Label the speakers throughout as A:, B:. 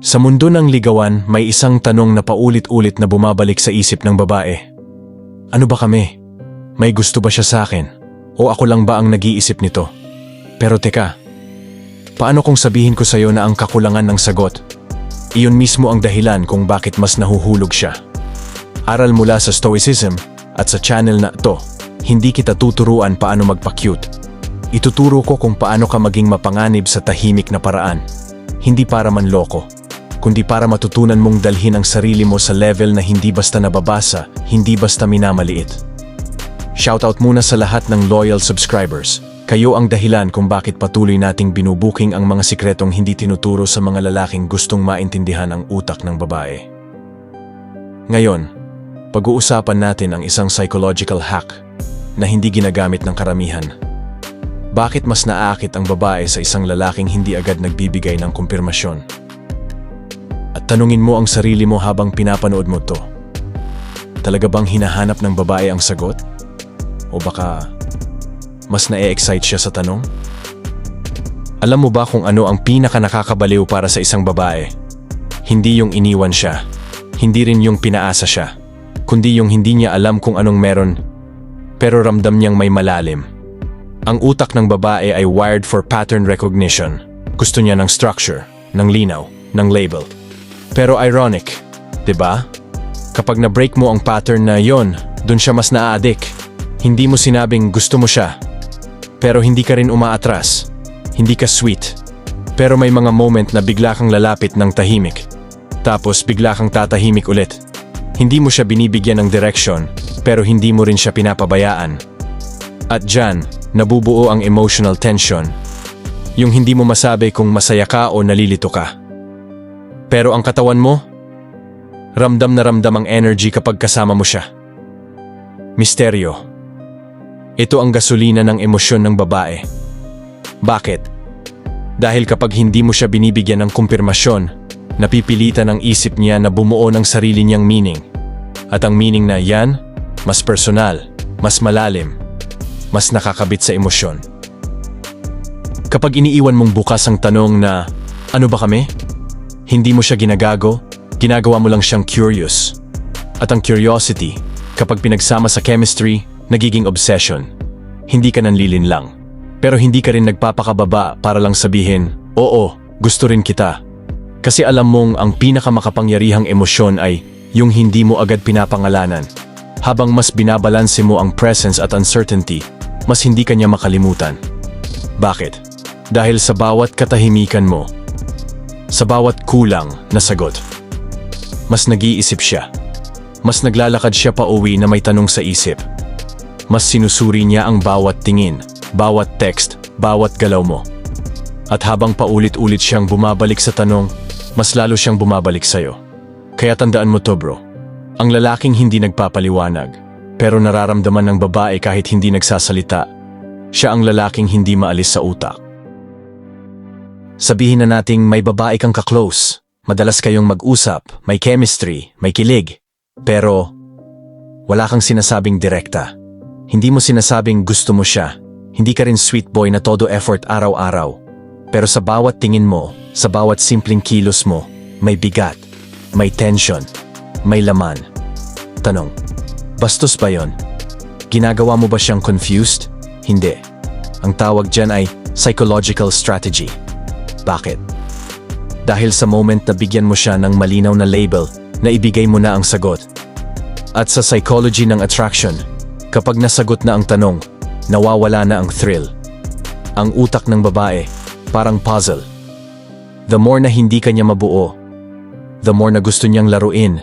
A: Sa mundo ng ligawan, may isang tanong na paulit-ulit na bumabalik sa isip ng babae. Ano ba kami? May gusto ba siya sa akin? O ako lang ba ang nag-iisip nito? Pero teka, paano kung sabihin ko sa'yo na ang kakulangan ng sagot? Iyon mismo ang dahilan kung bakit mas nahuhulog siya. Aral mula sa Stoicism at sa channel na to, hindi kita tuturuan paano magpa-cute. Ituturo ko kung paano ka maging mapanganib sa tahimik na paraan. Hindi para manloko, kundi para matutunan mong dalhin ang sarili mo sa level na hindi basta nababasa, hindi basta minamaliit. Shoutout muna sa lahat ng loyal subscribers. Kayo ang dahilan kung bakit patuloy nating binubuking ang mga sikretong hindi tinuturo sa mga lalaking gustong maintindihan ang utak ng babae. Ngayon, pag-uusapan natin ang isang psychological hack na hindi ginagamit ng karamihan. Bakit mas naakit ang babae sa isang lalaking hindi agad nagbibigay ng kumpirmasyon? At tanungin mo ang sarili mo habang pinapanood mo to. Talaga bang hinahanap ng babae ang sagot? O baka mas na-excite siya sa tanong? Alam mo ba kung ano ang pinaka nakakabaliw para sa isang babae? Hindi yung iniwan siya. Hindi rin yung pinaasa siya. Kundi yung hindi niya alam kung anong meron. Pero ramdam niyang may malalim. Ang utak ng babae ay wired for pattern recognition. Gusto niya ng structure, ng linaw, ng label. Pero ironic, 'di ba? Kapag na-break mo ang pattern na yon, dun siya mas naa-addict. Hindi mo sinabing gusto mo siya. Pero hindi ka rin umaatras. Hindi ka sweet. Pero may mga moment na bigla kang lalapit ng tahimik. Tapos bigla kang tatahimik ulit. Hindi mo siya binibigyan ng direction, pero hindi mo rin siya pinapabayaan. At dyan, nabubuo ang emotional tension. Yung hindi mo masabi kung masaya ka o nalilito ka. Pero ang katawan mo, ramdam na ramdam ang energy kapag kasama mo siya. Misteryo. Ito ang gasolina ng emosyon ng babae. Bakit? Dahil kapag hindi mo siya binibigyan ng kumpirmasyon, napipilitan ang isip niya na bumuo ng sarili niyang meaning. At ang meaning na yan, mas personal, mas malalim, mas nakakabit sa emosyon. Kapag iniiwan mong bukas ang tanong na, ano ba kami? Hindi mo siya ginagago, ginagawa mo lang siyang curious. At ang curiosity, kapag pinagsama sa chemistry, nagiging obsession. Hindi ka nanlilin lang. Pero hindi ka rin nagpapakababa para lang sabihin, oo, gusto rin kita. Kasi alam mong ang pinakamakapangyarihang emosyon ay yung hindi mo agad pinapangalanan. Habang mas binabalanse mo ang presence at uncertainty, mas hindi kanya makalimutan. Bakit? Dahil sa bawat katahimikan mo, sa bawat kulang na sagot, mas nag-iisip siya. Mas naglalakad siya pa uwi na may tanong sa isip. Mas sinusuri niya ang bawat tingin, bawat text, bawat galaw mo. At habang paulit-ulit siyang bumabalik sa tanong, mas lalo siyang bumabalik sa'yo. Kaya tandaan mo to bro, ang lalaking hindi nagpapaliwanag, pero nararamdaman ng babae kahit hindi nagsasalita, siya ang lalaking hindi maalis sa utak. Sabihin na nating may babae kang ka-close, madalas kayong mag-usap, may chemistry, may kilig, pero wala kang sinasabing direkta. Hindi mo sinasabing gusto mo siya. Hindi ka rin sweet boy na todo effort araw-araw. Pero sa bawat tingin mo, sa bawat simpleng kilos mo, may bigat, may tension, may laman. Tanong, bastos ba yon? Ginagawa mo ba siyang confused? Hindi. Ang tawag dyan ay psychological strategy. Bakit? Dahil sa moment na bigyan mo siya ng malinaw na label, na ibigay mo na ang sagot. At sa psychology ng attraction, kapag nasagot na ang tanong, nawawala na ang thrill. Ang utak ng babae, parang puzzle. The more na hindi kanya mabuo, the more na gusto niyang laruin.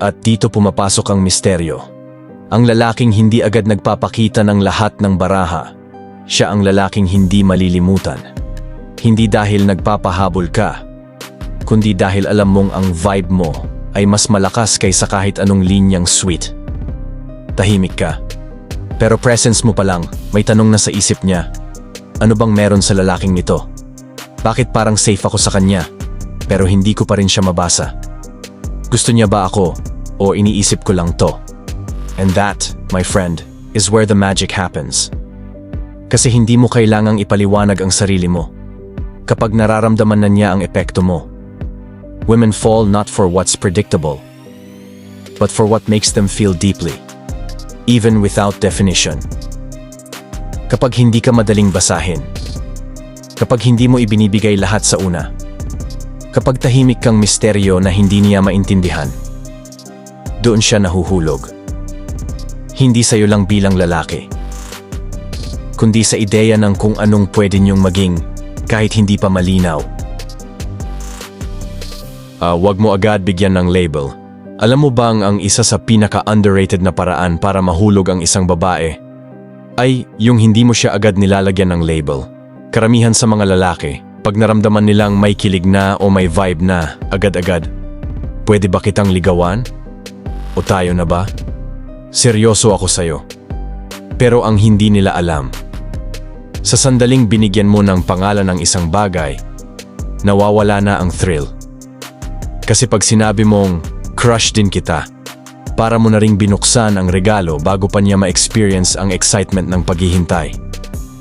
A: At dito pumapasok ang misteryo. Ang lalaking hindi agad nagpapakita ng lahat ng baraha. Siya ang lalaking hindi malilimutan. Hindi dahil nagpapahabol ka, kundi dahil alam mong ang vibe mo ay mas malakas kaysa kahit anong linyang sweet. Tahimik ka. Pero presence mo pa lang, may tanong na sa isip niya. Ano bang meron sa lalaking nito? Bakit parang safe ako sa kanya, pero hindi ko pa rin siya mabasa? Gusto niya ba ako, o iniisip ko lang to? And that, my friend, is where the magic happens. Kasi hindi mo kailangang ipaliwanag ang sarili mo. Kapag nararamdaman na niya ang epekto mo, Women fall not for what's predictable, but for what makes them feel deeply, even without definition. Kapag hindi ka madaling basahin, kapag hindi mo ibinibigay lahat sa una, kapag tahimik kang misteryo na hindi niya maintindihan, doon siya nahuhulog. Hindi sa'yo lang bilang lalaki, kundi sa ideya ng kung anong pwede niyong maging kahit hindi pa malinaw. Ah, wag mo agad bigyan ng label. Alam mo bang ang isa sa pinaka-underrated na paraan para mahulog ang isang babae ay yung hindi mo siya agad nilalagyan ng label. Karamihan sa mga lalaki, pag naramdaman nilang may kilig na o may vibe na, agad-agad, pwede ba kitang ligawan? O tayo na ba? Seryoso ako sa'yo. Pero ang hindi nila alam, sa sandaling binigyan mo ng pangalan ng isang bagay, nawawala na ang thrill. Kasi pag sinabi mong, crush din kita, para mo na ring binuksan ang regalo bago pa niya ma-experience ang excitement ng paghihintay.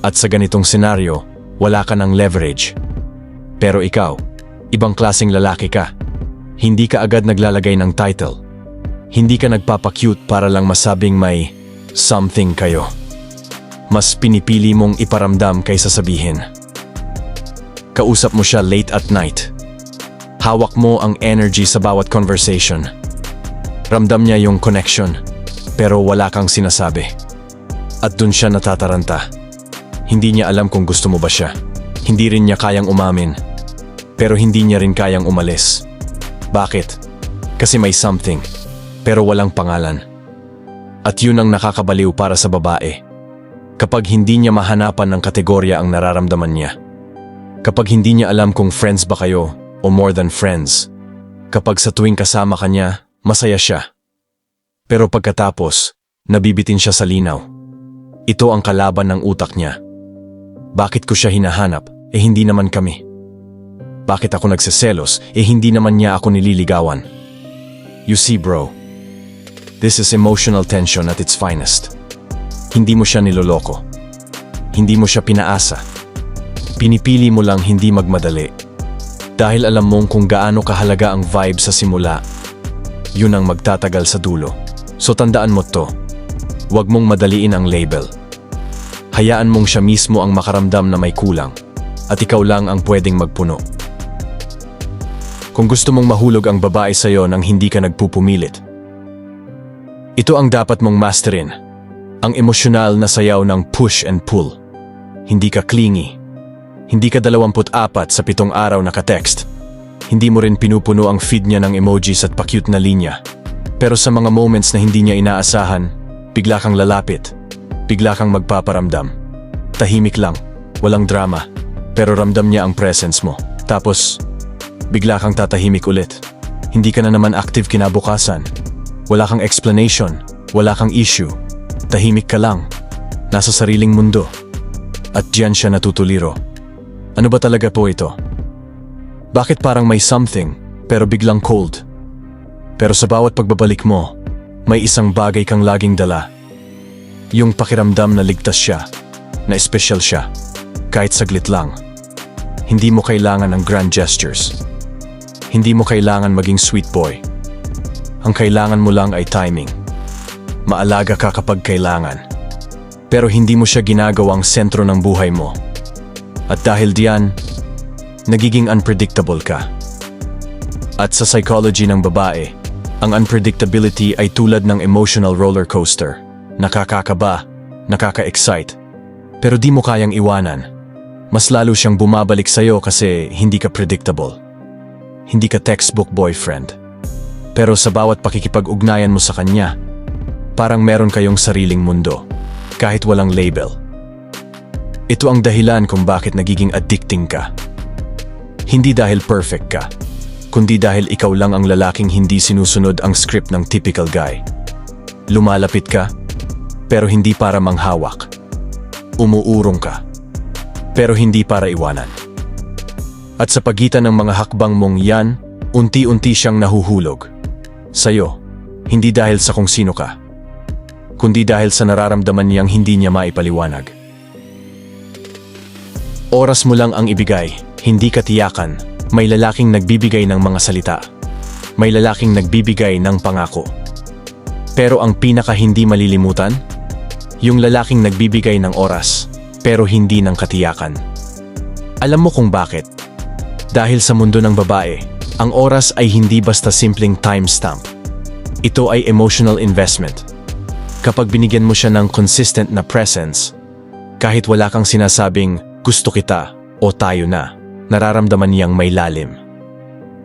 A: At sa ganitong senaryo, wala ka ng leverage. Pero ikaw, ibang klaseng lalaki ka. Hindi ka agad naglalagay ng title. Hindi ka nagpapakute para lang masabing may something kayo. Mas pinipili mong iparamdam kaysa sabihin. Kausap mo siya late at night. Hawak mo ang energy sa bawat conversation. Ramdam niya yung connection, pero wala kang sinasabi. At dun siya natataranta. Hindi niya alam kung gusto mo ba siya. Hindi rin niya kayang umamin. Pero hindi niya rin kayang umalis. Bakit? Kasi may something, pero walang pangalan. At yun ang nakakabaliw para sa babae. Kapag hindi niya mahanapan ng kategorya ang nararamdaman niya. Kapag hindi niya alam kung friends ba kayo o more than friends. Kapag sa tuwing kasama ka niya, masaya siya. Pero pagkatapos, nabibitin siya sa linaw. Ito ang kalaban ng utak niya. Bakit ko siya hinahanap, eh hindi naman kami? Bakit ako nagseselos, eh hindi naman niya ako nililigawan? You see bro, this is emotional tension at its finest. Hindi mo siya niloloko. Hindi mo siya pinaasa. Pinipili mo lang hindi magmadali. Dahil alam mong kung gaano kahalaga ang vibe sa simula, yun ang magtatagal sa dulo. So tandaan mo to, huwag mong madaliin ang label. Hayaan mong siya mismo ang makaramdam na may kulang at ikaw lang ang pwedeng magpuno. Kung gusto mong mahulog ang babae sa'yo nang hindi ka nagpupumilit, ito ang dapat mong masterin. Ang emosyonal na sayaw ng push and pull. Hindi ka clingy. Hindi ka 24 sa pitong araw naka-text. Hindi mo rin pinupuno ang feed niya ng emojis at pa-cute na linya. Pero sa mga moments na hindi niya inaasahan, bigla kang lalapit. Bigla kang magpaparamdam. Tahimik lang, walang drama. Pero ramdam niya ang presence mo. Tapos, bigla kang tatahimik ulit. Hindi ka na naman active kinabukasan. Wala kang explanation, wala kang issue. Tahimik ka lang. Nasa sariling mundo. At diyan siya natutuliro. Ano ba talaga po ito? Bakit parang may something, pero biglang cold? Pero sa bawat pagbabalik mo, may isang bagay kang laging dala. Yung pakiramdam na ligtas siya, na espesyal siya, kahit saglit lang. Hindi mo kailangan ng grand gestures. Hindi mo kailangan maging sweet boy. Ang kailangan mo lang ay timing. Maalaga ka kapag kailangan. Pero hindi mo siya ginagawang sentro ng buhay mo. At dahil diyan, nagiging unpredictable ka. At sa psychology ng babae, ang unpredictability ay tulad ng emotional roller coaster. Nakakakaba, nakaka-excite, pero di mo kayang iwanan. Mas lalo siyang bumabalik sa'yo kasi hindi ka predictable. Hindi ka textbook boyfriend. Pero sa bawat pakikipag-ugnayan mo sa kanya, parang meron kayong sariling mundo, kahit walang label. Ito ang dahilan kung bakit nagiging addicting ka. Hindi dahil perfect ka, kundi dahil ikaw lang ang lalaking hindi sinusunod ang script ng typical guy. Lumalapit ka, pero hindi para manghawak. Umuurong ka, pero hindi para iwanan. At sa pagitan ng mga hakbang mong yan, unti-unti siyang nahuhulog. Sa'yo, hindi dahil sa kung sino ka, kundi dahil sa nararamdaman niyang hindi niya maipaliwanag. Oras mo lang ang ibigay, hindi katiyakan, May lalaking nagbibigay ng mga salita. May lalaking nagbibigay ng pangako. Pero ang pinaka hindi malilimutan, yung lalaking nagbibigay ng oras, pero hindi ng katiyakan. Alam mo kung bakit? Dahil sa mundo ng babae, ang oras ay hindi basta simpleng timestamp. Ito ay emotional investment. Kapag binigyan mo siya ng consistent na presence, kahit wala kang sinasabing gusto kita o tayo na, nararamdaman niyang may lalim.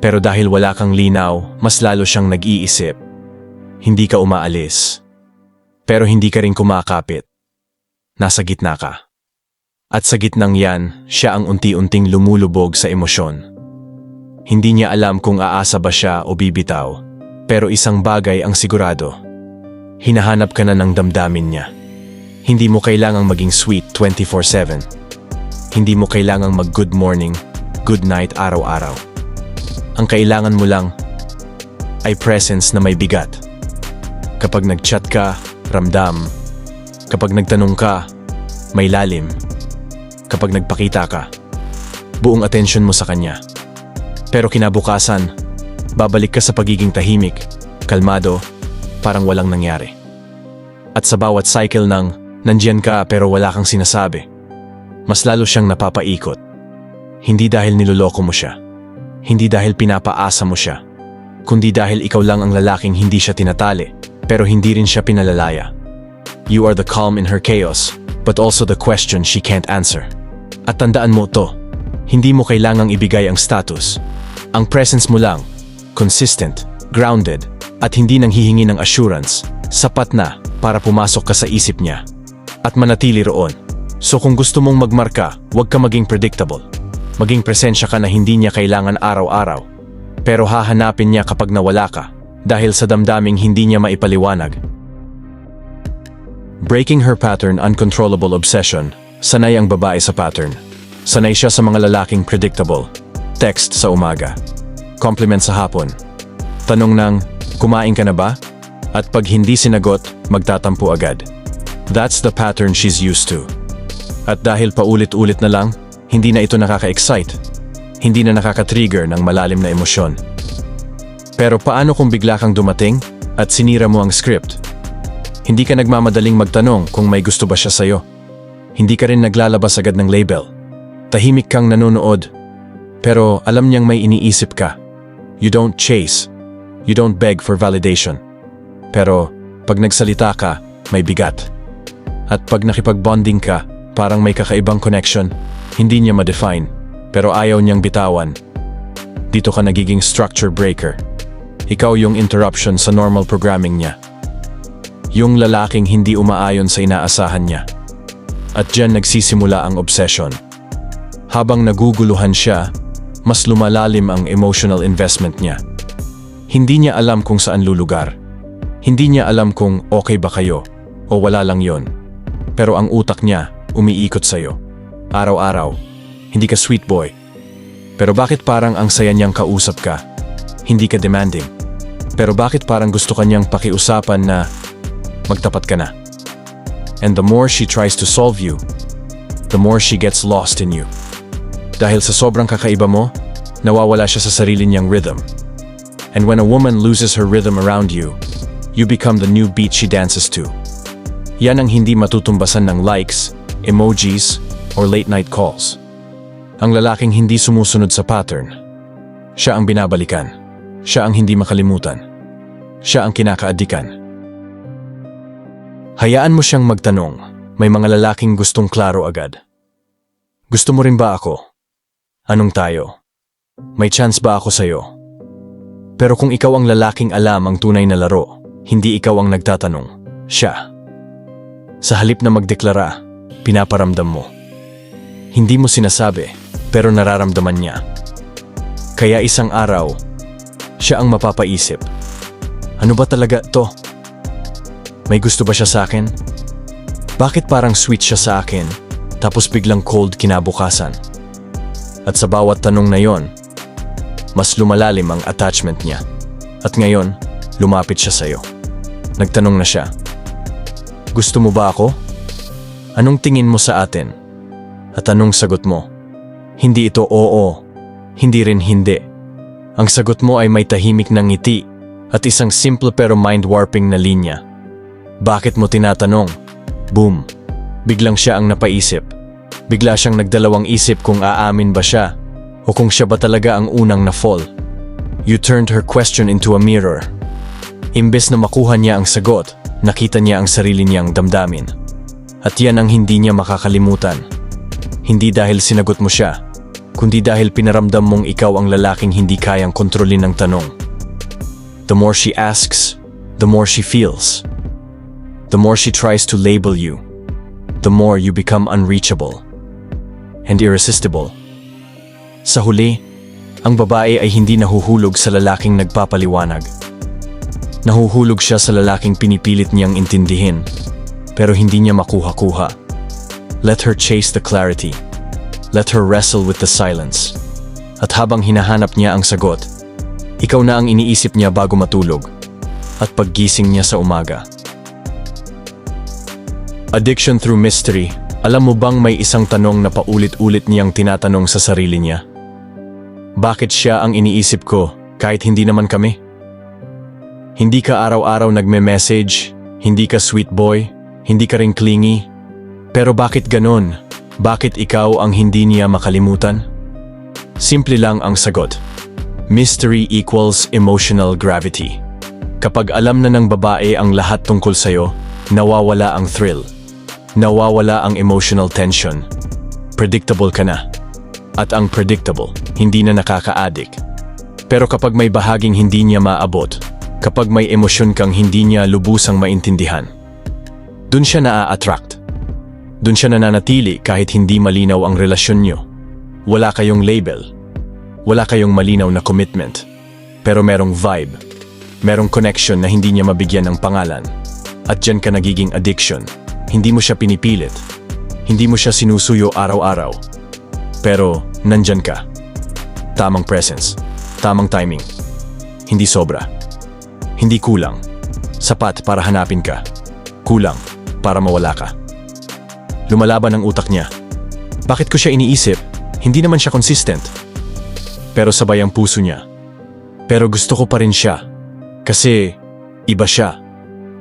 A: Pero dahil wala kang linaw, mas lalo siyang nag-iisip. Hindi ka umaalis. Pero hindi ka rin kumakapit. Nasa gitna ka. At sa gitnang yan, siya ang unti-unting lumulubog sa emosyon. Hindi niya alam kung aasa ba siya o bibitaw, pero isang bagay ang sigurado. Hinahanap ka na ng damdamin niya. Hindi mo kailangang maging sweet 24-7. Hindi mo kailangang mag good morning, good night araw-araw. Ang kailangan mo lang ay presence na may bigat. Kapag nag-chat ka, ramdam. Kapag nagtanong ka, may lalim. Kapag nagpakita ka, buong atensyon mo sa kanya. Pero kinabukasan, babalik ka sa pagiging tahimik, kalmado, parang walang nangyari. At sa bawat cycle ng nandyan ka pero wala kang sinasabi, mas lalo siyang napapaikot. Hindi dahil niloloko mo siya. Hindi dahil pinapaasa mo siya. Kundi dahil ikaw lang ang lalaking hindi siya tinatali, pero hindi rin siya pinalalaya. You are the calm in her chaos, but also the question she can't answer. At tandaan mo to, hindi mo kailangang ibigay ang status. Ang presence mo lang, consistent, grounded, at hindi nang hihingi ng assurance, sapat na para pumasok ka sa isip niya. At manatili roon. So kung gusto mong magmarka, huwag ka maging predictable. Maging presensya ka na hindi niya kailangan araw-araw. Pero hahanapin niya kapag nawala ka, dahil sa damdaming hindi niya maipaliwanag. Breaking her pattern uncontrollable obsession, sanay ang babae sa pattern. Sanay siya sa mga lalaking predictable. Text sa umaga. Compliment sa hapon. Tanong ng, kumain ka na ba? At pag hindi sinagot, magtatampo agad. That's the pattern she's used to. At dahil paulit-ulit na lang, hindi na ito nakaka-excite. Hindi na nakaka-trigger ng malalim na emosyon. Pero paano kung bigla kang dumating at sinira mo ang script? Hindi ka nagmamadaling magtanong kung may gusto ba siya sa'yo. Hindi ka rin naglalabas agad ng label. Tahimik kang nanonood. Pero alam niyang may iniisip ka. You don't chase. You don't beg for validation. Pero pag nagsalita ka, may bigat. At pag nakipag-bonding ka, parang may kakaibang connection, hindi niya ma-define, pero ayaw niyang bitawan. Dito ka nagiging structure breaker. Ikaw yung interruption sa normal programming niya. Yung lalaking hindi umaayon sa inaasahan niya. At dyan nagsisimula ang obsession. Habang naguguluhan siya, mas lumalalim ang emotional investment niya. Hindi niya alam kung saan lulugar. Hindi niya alam kung okay ba kayo o wala lang yon. Pero ang utak niya umiikot sa'yo. Araw-araw. Hindi ka sweet boy. Pero bakit parang ang saya niyang kausap ka? Hindi ka demanding. Pero bakit parang gusto kanyang pakiusapan na magtapat ka na? And the more she tries to solve you, the more she gets lost in you. Dahil sa sobrang kakaiba mo, nawawala siya sa sarili niyang rhythm. And when a woman loses her rhythm around you, you become the new beat she dances to. Yan ang hindi matutumbasan ng likes, emojis, or late night calls. Ang lalaking hindi sumusunod sa pattern. Siya ang binabalikan. Siya ang hindi makalimutan. Siya ang kinakaadikan. Hayaan mo siyang magtanong. May mga lalaking gustong klaro agad. Gusto mo rin ba ako? Anong tayo? May chance ba ako sa'yo? Pero kung ikaw ang lalaking alam ang tunay na laro, hindi ikaw ang nagtatanong, siya. Sa halip na magdeklara, pinaparamdam mo. Hindi mo sinasabi, pero nararamdaman niya. Kaya isang araw, siya ang mapapaisip. Ano ba talaga to? May gusto ba siya sa akin? Bakit parang sweet siya sa akin, tapos biglang cold kinabukasan? At sa bawat tanong na yon, mas lumalalim ang attachment niya. At ngayon, lumapit siya sa'yo. Nagtanong na siya, Gusto mo ba ako? Anong tingin mo sa atin? At anong sagot mo? Hindi ito oo, Hindi rin hindi. Ang sagot mo ay may tahimik na ngiti at isang simple pero mind-warping na linya. Bakit mo tinatanong? Boom. Biglang siya ang napaisip. Bigla siyang nagdalawang isip kung aamin ba siya o kung siya ba talaga ang unang na-fall. You turned her question into a mirror. Imbes na makuha niya ang sagot, nakita niya ang sarili niyang damdamin. At yan ang hindi niya makakalimutan. Hindi dahil sinagot mo siya, kundi dahil pinaramdam mong ikaw ang lalaking hindi kayang kontrolin ng tanong. The more she asks, the more she feels. The more she tries to label you, the more you become unreachable and irresistible. Sa huli, ang babae ay hindi nahuhulog sa lalaking nagpapaliwanag. Nahuhulog siya sa lalaking pinipilit niyang intindihin, pero hindi niya makuha-kuha. Let her chase the clarity. Let her wrestle with the silence. At habang hinahanap niya ang sagot, ikaw na ang iniisip niya bago matulog at paggising niya sa umaga. Addiction through mystery. Alam mo bang may isang tanong na paulit-ulit niyang tinatanong sa sarili niya? Bakit siya ang iniisip ko kahit hindi naman kami? Hindi ka araw-araw nagme-message, hindi ka sweet boy, hindi ka rin clingy. Pero bakit ganon? Bakit ikaw ang hindi niya makalimutan? Simple lang ang sagot. Mystery equals emotional gravity. Kapag alam na ng babae ang lahat tungkol sa'yo, nawawala ang thrill. Nawawala ang emotional tension. Predictable ka na. At ang predictable, hindi na nakaka-addict. Pero kapag may bahaging hindi niya maabot, kapag may emosyon kang hindi niya lubusang maintindihan, dun siya naa-attract. Dun siya nananatili kahit hindi malinaw ang relasyon niyo. Wala kayong label. Wala kayong malinaw na commitment. Pero merong vibe. Merong connection na hindi niya mabigyan ng pangalan. At dyan ka nagiging addiction. Hindi mo siya pinipilit. Hindi mo siya sinusuyo araw-araw. Pero nandyan ka. Tamang presence. Tamang timing. Hindi sobra. Hindi kulang. Sapat para hanapin ka. Kulang para mawala ka. Lumalaban ang utak niya. Bakit ko siya iniisip? Hindi naman siya consistent. Pero sabay ang puso niya. Pero gusto ko pa rin siya. Kasi iba siya.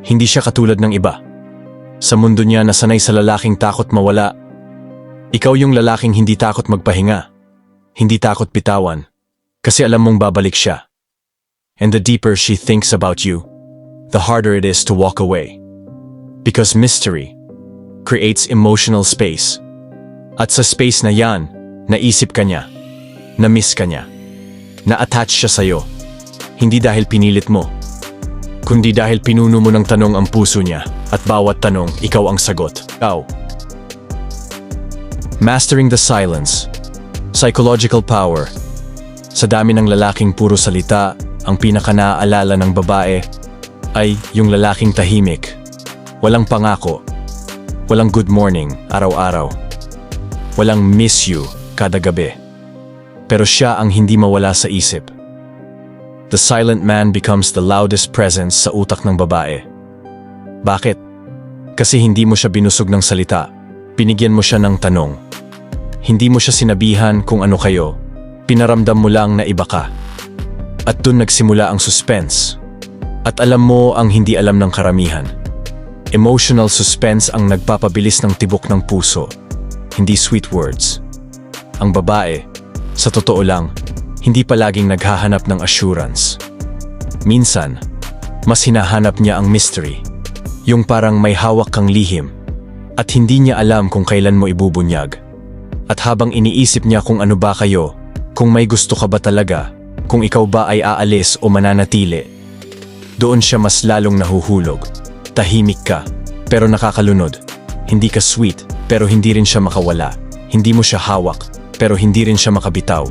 A: Hindi siya katulad ng iba. Sa mundo niya na sanay sa lalaking takot mawala, ikaw yung lalaking hindi takot magpahinga. Hindi takot bitawan. Kasi alam mong babalik siya. And the deeper she thinks about you, the harder it is to walk away. Because mystery creates emotional space. At sa space na yan, naisip ka niya, na-miss ka niya, na-attach siya sa'yo. Hindi dahil pinilit mo, kundi dahil pinuno mo ng tanong ang puso niya at bawat tanong ikaw ang sagot. Ikaw. Mastering the silence. Psychological power. Sa dami ng lalaking puro salita, ang pinaka naaalala ng babae ay yung lalaking tahimik. Walang pangako. Walang good morning araw-araw. Walang miss you kada gabi. Pero siya ang hindi mawala sa isip. The silent man becomes the loudest presence sa utak ng babae. Bakit? Kasi hindi mo siya binusog ng salita. Binigyan mo siya ng tanong. Hindi mo siya sinabihan kung ano kayo. Pinaramdam mo lang na iba ka. At dun nagsimula ang suspense. At alam mo ang hindi alam ng karamihan. Emotional suspense ang nagpapabilis ng tibok ng puso, hindi sweet words. Ang babae, sa totoo lang, hindi palaging naghahanap ng assurance. Minsan, mas hinahanap niya ang mystery. Yung parang may hawak kang lihim at hindi niya alam kung kailan mo ibubunyag. At habang iniisip niya kung ano ba kayo, kung may gusto ka ba talaga, kung ikaw ba ay aalis o mananatili, doon siya mas lalong nahuhulog. Tahimik ka, pero nakakalunod. Hindi ka sweet, pero hindi rin siya makawala. Hindi mo siya hawak, pero hindi rin siya makabitaw.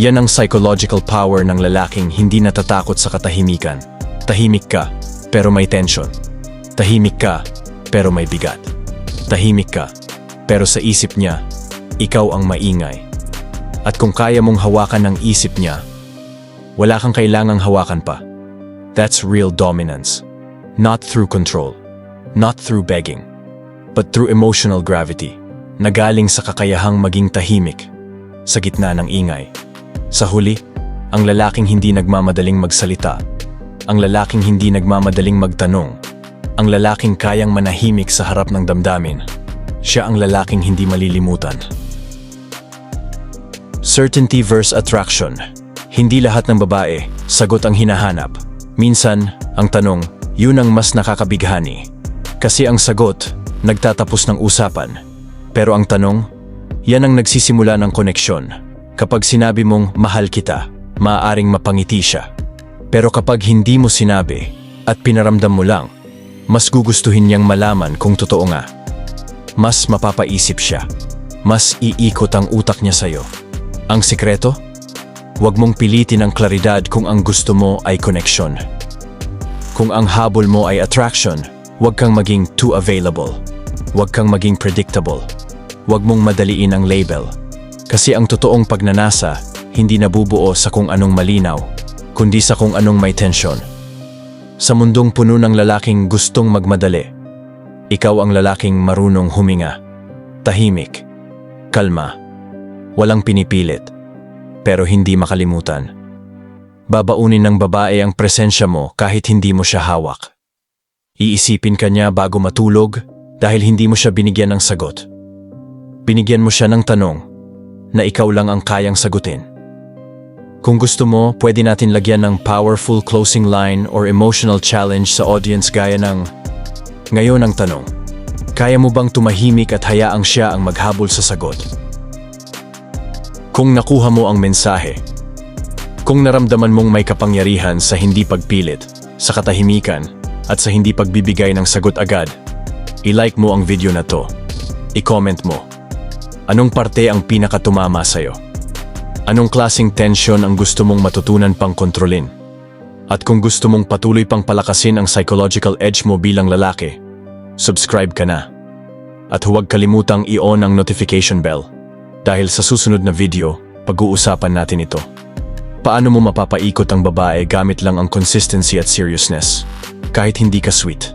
A: Yan ang psychological power ng lalaking hindi natatakot sa katahimikan. Tahimik ka, pero may tension. Tahimik ka, pero may bigat. Tahimik ka, pero sa isip niya, ikaw ang maingay. At kung kaya mong hawakan ng isip niya, wala kang kailangang hawakan pa. That's real dominance. Not through control. Not through begging. But through emotional gravity. Na galing sa kakayahang maging tahimik. Sa gitna ng ingay. Sa huli, ang lalaking hindi nagmamadaling magsalita. Ang lalaking hindi nagmamadaling magtanong. Ang lalaking kayang manahimik sa harap ng damdamin. Siya ang lalaking hindi malilimutan. Certainty versus attraction. Hindi lahat ng babae, sagot ang hinahanap. Minsan, ang tanong, yun ang mas nakakabighani. Kasi ang sagot, nagtatapos ng usapan. Pero ang tanong, yan ang nagsisimula ng koneksyon. Kapag sinabi mong mahal kita, maaaring mapangiti siya. Pero kapag hindi mo sinabi at pinaramdam mo lang, mas gugustuhin niyang malaman kung totoo nga. Mas mapapaisip siya. Mas iikot ang utak niya sa'yo. Ang sikreto? Huwag mong pilitin ang klaridad kung ang gusto mo ay koneksyon. Kung ang habol mo ay attraction, huwag kang maging too available. Huwag kang maging predictable. Huwag mong madaliin ang label. Kasi ang totoong pagnanasa, hindi nabubuo sa kung anong malinaw, kundi sa kung anong may tensyon. Sa mundong puno ng lalaking gustong magmadali, ikaw ang lalaking marunong huminga. Tahimik. Kalma. Walang pinipilit. Pero hindi makalimutan. Babaunin ng babae ang presensya mo kahit hindi mo siya hawak. Iisipin ka niya bago matulog dahil hindi mo siya binigyan ng sagot. Binigyan mo siya ng tanong na ikaw lang ang kayang sagutin. Kung gusto mo, pwede natin lagyan ng powerful closing line or emotional challenge sa audience gaya ng Ngayon ang tanong, kaya mo bang tumahimik at hayaang siya ang maghabol sa sagot? Kung nakuha mo ang mensahe, kung naramdaman mong may kapangyarihan sa hindi pagpilit, sa katahimikan, at sa hindi pagbibigay ng sagot agad, i-like mo ang video na to. I-comment mo. Anong parte ang pinakatumama sa'yo? Anong klasing tension ang gusto mong matutunan pang kontrolin? At kung gusto mong patuloy pang palakasin ang psychological edge mo bilang lalaki, subscribe ka na. At huwag kalimutang i-on ang notification bell dahil sa susunod na video, pag-uusapan natin ito. Paano mo mapapaikot ang babae gamit lang ang consistency at seriousness, kahit hindi ka sweet?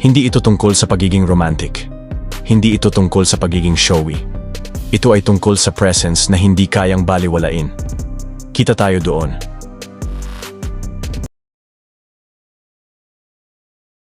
A: Hindi ito tungkol sa pagiging romantic. Hindi ito tungkol sa pagiging showy. Ito ay tungkol sa presence na hindi kayang baliwalain. Kita tayo doon.